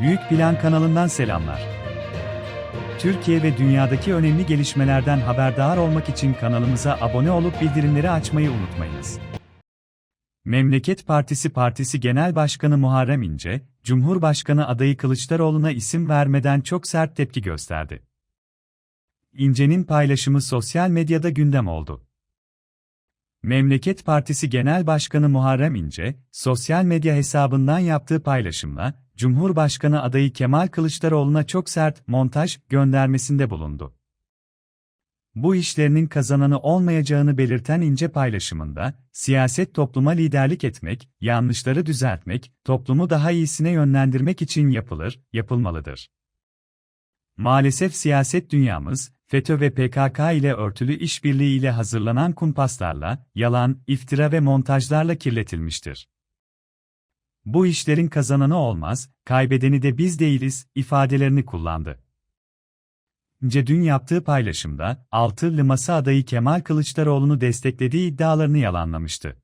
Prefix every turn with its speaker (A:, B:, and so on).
A: Büyük Plan kanalından selamlar. Türkiye ve dünyadaki önemli gelişmelerden haberdar olmak için kanalımıza abone olup bildirimleri açmayı unutmayınız. Memleket Partisi Partisi Genel Başkanı Muharrem İnce, Cumhurbaşkanı adayı Kılıçdaroğlu'na isim vermeden çok sert tepki gösterdi. İnce'nin paylaşımı sosyal medyada gündem oldu. Memleket Partisi Genel Başkanı Muharrem İnce, sosyal medya hesabından yaptığı paylaşımla, Cumhurbaşkanı adayı Kemal Kılıçdaroğlu'na çok sert montaj göndermesinde bulundu. Bu işlerinin kazananı olmayacağını belirten İnce paylaşımında, siyaset topluma liderlik etmek, yanlışları düzeltmek, toplumu daha iyisine yönlendirmek için yapılır, yapılmalıdır. Maalesef siyaset dünyamız, FETÖ ve PKK ile örtülü işbirliği ile hazırlanan kumpaslarla, yalan, iftira ve montajlarla kirletilmiştir. Bu işlerin kazananı olmaz, kaybedeni de biz değiliz, ifadelerini kullandı. İnce yaptığı paylaşımda, Altılı Masa adayı Kemal Kılıçdaroğlu'nu desteklediği iddialarını yalanlamıştı.